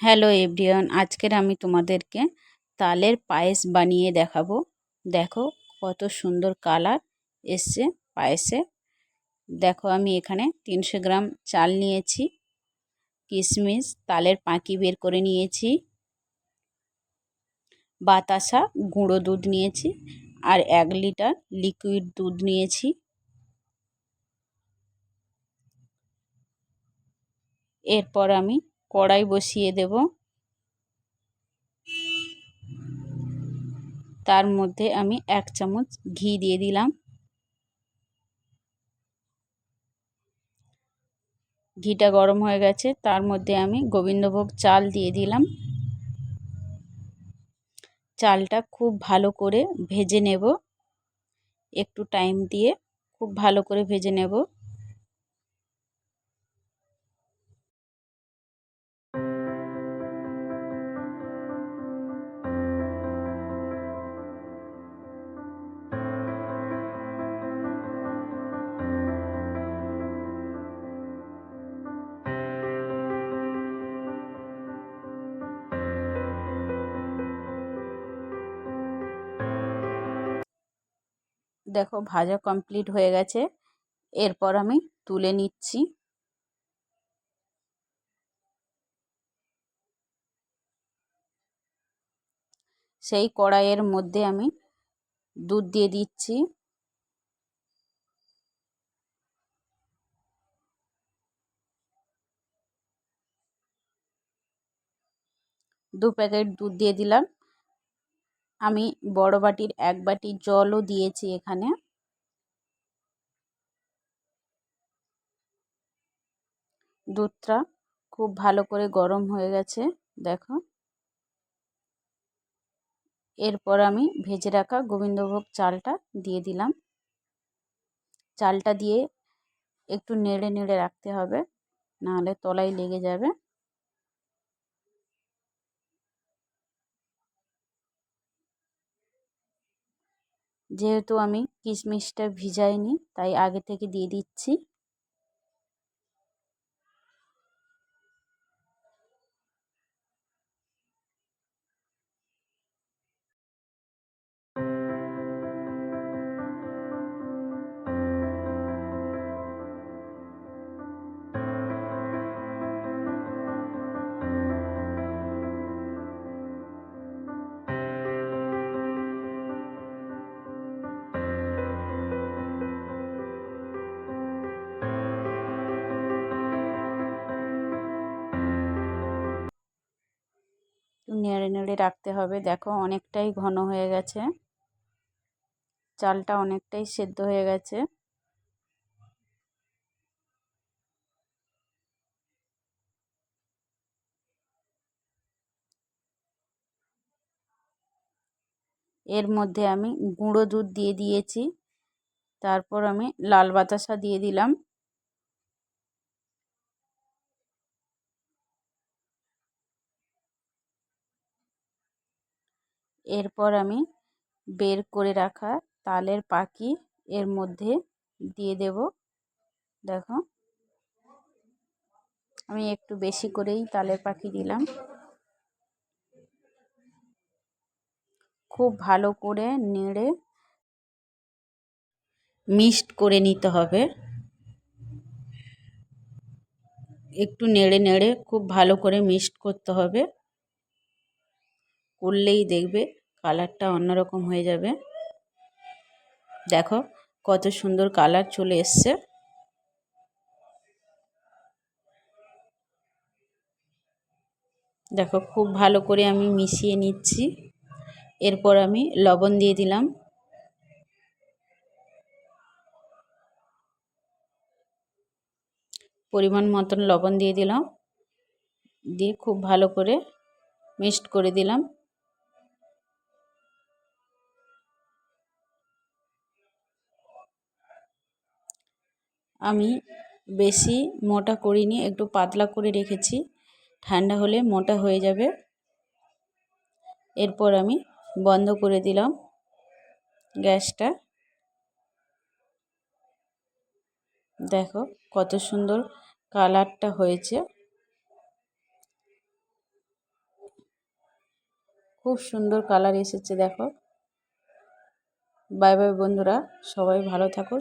Hello everyone, আজকের আমি তোমাদেরকে তালের পায়েস বানিয়ে দেখাবো। দেখো কত সুন্দর কালার এসছে পায়েসে। দেখো আমি এখানে তিনশো গ্রাম চাল নিয়েছি কিশমিশ তালের পাঁকি বের করে নিয়েছি, বাতাসা, গুঁড়ো দুধ নিয়েছি আর এক লিটার লিকুইড দুধ নিয়েছি। এরপর আমি কড়াই বসিয়ে দেব। তার মধ্যে আমি এক চামচ ঘি দিয়ে দিলাম। ঘিটা গরম হয়ে গেছে, তার মধ্যে আমি গোবিন্দভোগ চাল দিয়ে দিলাম। চালটা খুব ভালো করে ভেজে নেব। একটু টাইম দিয়ে খুব ভালো করে ভেজে নেব। দেখো ভাজা কমপ্লিট হয়ে গেছে। এরপর আমি তুলে নিচ্ছি। সেই কড়াইয়ের মধ্যে আমি দুধ দিয়ে দিচ্ছি। দু প্যাকেট দুধ দিয়ে দিলাম। আমি বড় বাটির এক বাটি জলও দিয়েছি এখানে। দুধটা খুব ভালো করে গরম হয়ে গেছে, দেখো। এরপর আমি ভেজে রাখা গোবিন্দভোগ চালটা দিয়ে দিলাম। চালটা দিয়ে একটু নেড়ে নেড়ে রাখতে হবে, নাহলে তলায় লেগে যাবে। যেহেতু আমি কিশমিশটা ভিজাইনি তাই আগে থেকে দিয়ে দিচ্ছি। নেড়ে নেড়ে রাখতে হবে। দেখো অনেকটাই ঘন হয়ে গেছে। চালটা অনেকটাই সেদ্ধ হয়ে গেছে। এর মধ্যে আমি গুঁড়ো দুধ দিয়ে দিয়েছি। তারপর আমি লাল বাতাসা দিয়ে দিলাম। এরপর আমি বের করে রাখা তালের পাখি এর মধ্যে দিয়ে দেব। দেখো। আমি একটু বেশি করেই তালের পাখি দিলাম। খুব ভালো করে নেড়ে মিক্সড করে নিতে হবে। একটু নেড়ে নেড়ে খুব ভালো করে মিক্সড করতে হবে। করলেই দেখবে কালারটা অন্যরকম হয়ে যাবে। দেখো কত সুন্দর কালার চলে এসছে। দেখো খুব ভালো করে আমি মিশিয়ে নিচ্ছি। এরপর আমি লবণ দিয়ে দিলাম। পরিমাণ মতন লবণ দিয়ে দিলাম। দিয়ে খুব ভালো করে মিক্সড করে দিলাম। আমি বেশি মোটা করিনি, একটু পাতলা করে রেখেছি। ঠান্ডা হলে মোটা হয়ে যাবে। এরপর আমি বন্ধ করে দিলাম গ্যাসটা। দেখো কত সুন্দর কালারটা হয়েছে। খুব সুন্দর কালার এসেছে, দেখো। বাই বাই বন্ধুরা, সবাই ভালো থাকো